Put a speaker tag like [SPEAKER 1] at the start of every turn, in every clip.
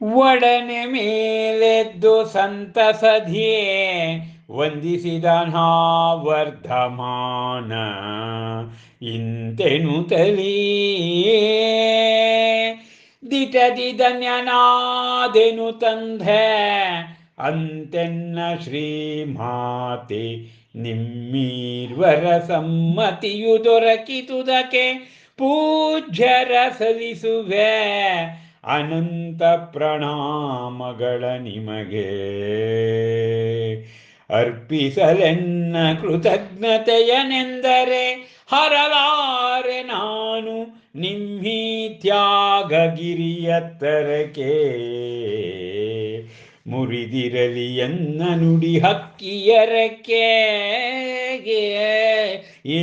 [SPEAKER 1] ಒಡನೆ ಮೇಲೆದ್ದು ಸಂತಸಧಿಯೇ ವಂದಿಸಿದ ವರ್ಧಮಾನ ಇಂತೆನು ತಲಿಯೇ ದಿಟದಿ ಧನ್ಯನಾದೆನು ತಂದೆ ಅಂತೆನ್ನ ಶ್ರೀಮಾತೆ ನಿಮ್ಮೀರ್ವರ ಸಮ್ಮತಿಯು ದೊರಕಿತುದಕ್ಕೆ ಪೂಜ್ಯರ ಸಲ್ಲಿಸುವೆ. ಅನಂತ ಪ್ರಣಾಮಗಳ ನಿಮಗೆ ಅರ್ಪಿಸಲೆನ್ನ ಕೃತಜ್ಞತೆಯನೆಂದರೆ ಹರಲಾರೆ ನಾನು ನಿಮ್ಮಿ ತ್ಯಾಗಗಿರಿಯತ್ತರಕ್ಕೆ ಮುರಿದಿರಲಿ ಎನ್ನ ನುಡಿ ಹಕ್ಕಿಯರಕ್ಕೆ ಏ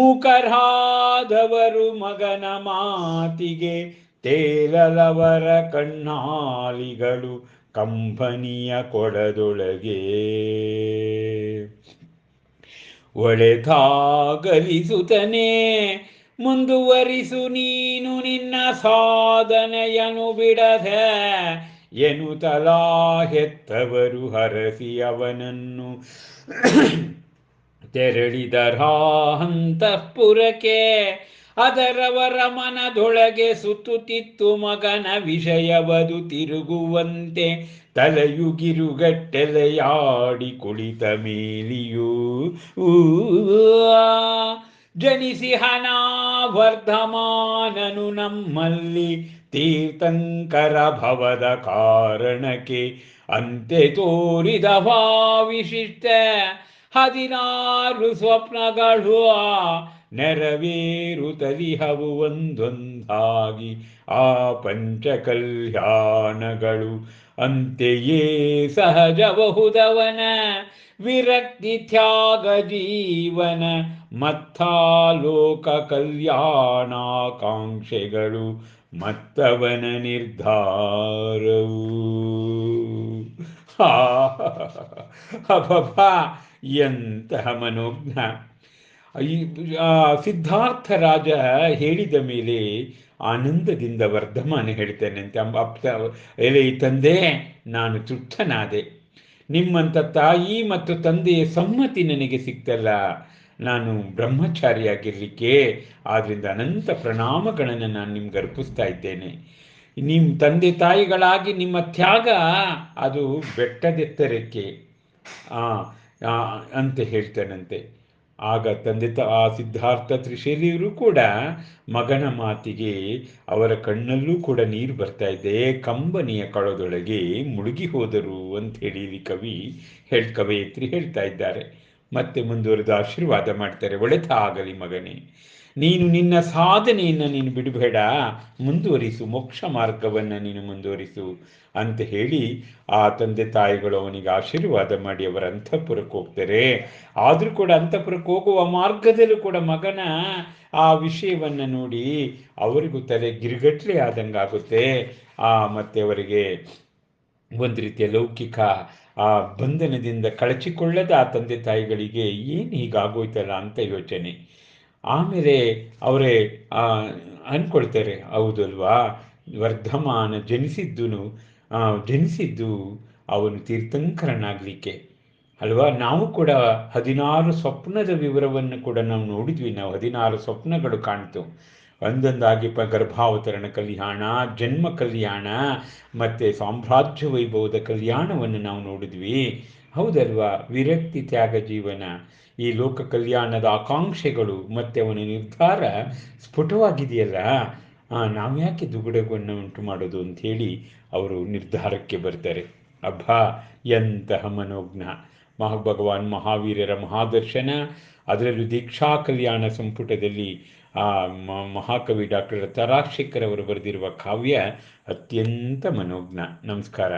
[SPEAKER 1] ಮುಖರಾದವರು ಮಗನ ಮಾತಿಗೆ ತೇಲಲವರ ಕಣ್ಣಾಲಿಗಳು ಕಂಪನಿಯ ಕೊಡದೊಳಗೆ. ಒಳೆದಾಗಲಿಸುತ್ತನೆ ಮುಂದುವರಿಸು ನೀನು ನಿನ್ನ ಸಾಧನೆಯನು ಬಿಡದೆ ತಲಾ ಹೆತ್ತವರು ಹರಸಿ ಅವನನ್ನು ತೆರಳಿದರಾಂತಃಪುರಕ್ಕೆ ಅದರವರ ಮನದೊಳಗೆ ಸುತ್ತುತ್ತಿತ್ತು ಮಗನ ವಿಷಯವದು ತಿರುಗುವಂತೆ ತಲೆಯುಗಿರುಗಟ್ಟೆಲೆಯಾಡಿ ಕುಳಿತ ಮೇಲಿಯೂ ಜನಿಸಿ ಹನ ವರ್ಧಮಾನನು ನಮ್ಮಲ್ಲಿ. ತೀರ್ಥಂಕರ ಭವದ ಕಾರಣಕ್ಕೆ ಅಂತೆ ತೋರಿದ ವಿಶಿಷ್ಟ. ಹದಿನಾರು ಸ್ವಪ್ನಗಳು ನೆರವೇರುತ್ತಲಿಹವು ಒಂದೊಂದಾಗಿ ಆ ಪಂಚ ಕಲ್ಯಾಣಗಳು ಅಂತೆಯೇ ಸಹಜಬಹುದವನ ವಿರಕ್ತಿ ತ್ಯಾಗ ಜೀವನ ಮತ್ತಾಲೋಕ ಕಲ್ಯಾಣಾಕಾಂಕ್ಷೆಗಳು ಮತ್ತವನ ನಿರ್ಧಾರವು ಹಾ ಅಬ್ಬಬ್ಬ ಎಂತಹ ಮನೋಜ್ಞ ಈ ಸಿದ್ಧಾರ್ಥ ರಾಜ ಹೇಳಿದ ಮೇಲೆ ಆನಂದದಿಂದ ವರ್ಧಮಾನ ಹೇಳ್ತೇನೆ ಅಂತ ಅಪ್ಪ, ಎಲೆ ತಂದೆ, ನಾನು ತೃಪ್ತನಾದೆ ನಿಮ್ಮಂಥ ತಾಯಿ ಮತ್ತು ತಂದೆಯ ಸಮ್ಮತಿ ನನಗೆ ಸಿಕ್ತಲ್ಲ. ನಾನು ಬ್ರಹ್ಮಚಾರಿಯಾಗಿರಲಿಕ್ಕೆ ಆದ್ದರಿಂದ ಅನಂತ ಪ್ರಣಾಮಗಳನ್ನು ನಾನು ನಿಮ್ಗೆ ಅರ್ಪಿಸ್ತಾ ಇದ್ದೇನೆ. ನಿಮ್ಮ ತಂದೆ ತಾಯಿಗಳಾಗಿ ನಿಮ್ಮ ತ್ಯಾಗ, ಅದು ಬೆಟ್ಟದೆತ್ತರಕ್ಕೆ. ಅಂತ ಹೇಳ್ತಾನಂತೆ. ಆಗ ತಂದೆ ತ, ಆ ಸಿದ್ಧಾರ್ಥ ತ್ರಿಶೈಲಿಯವರು ಕೂಡ ಮಗನ ಮಾತಿಗೆ ಅವರ ಕಣ್ಣಲ್ಲೂ ಕೂಡ ನೀರು ಬರ್ತಾ ಇದೆ, ಕಂಬನಿಯ ಕಳದೊಳಗೆ ಮುಳುಗಿ ಹೋದರು ಅಂತ ಹೇಳಿ ಕವಿ ಹೇಳ್, ಕವಯಿತ್ರಿ ಹೇಳ್ತಾ ಇದ್ದಾರೆ. ಮತ್ತೆ ಮುಂದುವರೆದು ಆಶೀರ್ವಾದ ಮಾಡ್ತಾರೆ, ಒಳೆತಾಗಲಿ ಮಗನೇ. ನೀನು ನಿನ್ನ ಸಾಧನೆಯನ್ನು ನೀನು ಬಿಡಬೇಡ, ಮುಂದುವರಿಸು, ಮೋಕ್ಷ ಮಾರ್ಗವನ್ನು ನೀನು ಮುಂದುವರಿಸು ಅಂತ ಹೇಳಿ ಆ ತಂದೆ ತಾಯಿಗಳು ಅವನಿಗೆ ಆಶೀರ್ವಾದ ಮಾಡಿ ಅವರ ಅಂತಃಪುರಕ್ಕೆ ಹೋಗ್ತಾರೆ. ಆದರೂ ಕೂಡ ಅಂತಃಪುರಕ್ಕೆ ಹೋಗುವ ಮಾರ್ಗದಲ್ಲೂ ಕೂಡ ಮಗನ ಆ ವಿಷಯವನ್ನು ನೋಡಿ ಅವರಿಗೂ ತಲೆ ಗಿರಿಗಟ್ಲೆ ಆದಂಗಾಗುತ್ತೆ ಆ ಮತ್ತೆ ಅವರಿಗೆ ಒಂದು ರೀತಿಯ ಲೌಕಿಕ ಆ ಬಂಧನದಿಂದ ಕಳಚಿಕೊಳ್ಳದ ಆ ತಂದೆ ತಾಯಿಗಳಿಗೆ ಏನು ಹೀಗಾಗೋಯ್ತಲ್ಲ ಅಂತ ಯೋಚನೆ. ಆಮೇಲೆ ಅವರೇ ಅಂದ್ಕೊಳ್ತಾರೆ ಹೌದಲ್ವಾ ವರ್ಧಮಾನ ಜನಿಸಿದ್ದು ಜನಿಸಿದ್ದು ಅವನು ತೀರ್ಥಂಕರನಾಗಲಿಕ್ಕೆ. ಅಲ್ವಾ? ನಾವು ಕೂಡ ಹದಿನಾರು ಸ್ವಪ್ನದ ವಿವರವನ್ನು ಕೂಡ ನಾವು ನೋಡಿದ್ವಿ. ನಾವು ಹದಿನಾರು ಸ್ವಪ್ನಗಳು ಕಾಣ್ತು. ಒಂದೊಂದಾಗಿ ಪ, ಗರ್ಭಾವತರಣ ಕಲ್ಯಾಣ, ಜನ್ಮ ಕಲ್ಯಾಣ, ಮತ್ತು ಸಾಮ್ರಾಜ್ಯ ವೈಭವದ ಕಲ್ಯಾಣವನ್ನು ನಾವು ನೋಡಿದ್ವಿ. ಹೌದಲ್ವಾ? ವಿರಕ್ತಿ ತ್ಯಾಗ ಜೀವನ. ಈ ಲೋಕ ಕಲ್ಯಾಣದ ಆಕಾಂಕ್ಷೆಗಳು ಮತ್ತೆ ಅವನ ನಿರ್ಧಾರ ಸ್ಫುಟವಾಗಿದೆಯಲ್ಲ? ನಾವು ಯಾಕೆ ದುಗುಡವನ್ನು ಉಂಟು ಮಾಡೋದು ಅಂಥೇಳಿ ಅವರು ನಿರ್ಧಾರಕ್ಕೆ ಬರ್ತಾರೆ. ಅಬ್ಬಾ ಎಂತಹ ಮನೋಜ್ಞ. ಮಹಾಭಗವಾನ್ ಮಹಾವೀರರ ಮಹಾದರ್ಶನ, ಅದರಲ್ಲೂ ದೀಕ್ಷಾ ಕಲ್ಯಾಣ ಸಂಪುಟದಲ್ಲಿ ಆ ಮಹಾಕವಿ ಡಾಕ್ಟರ್ ಅವರು ಬರೆದಿರುವ ಕಾವ್ಯ ಅತ್ಯಂತ ಮನೋಜ್ಞ. ನಮಸ್ಕಾರ.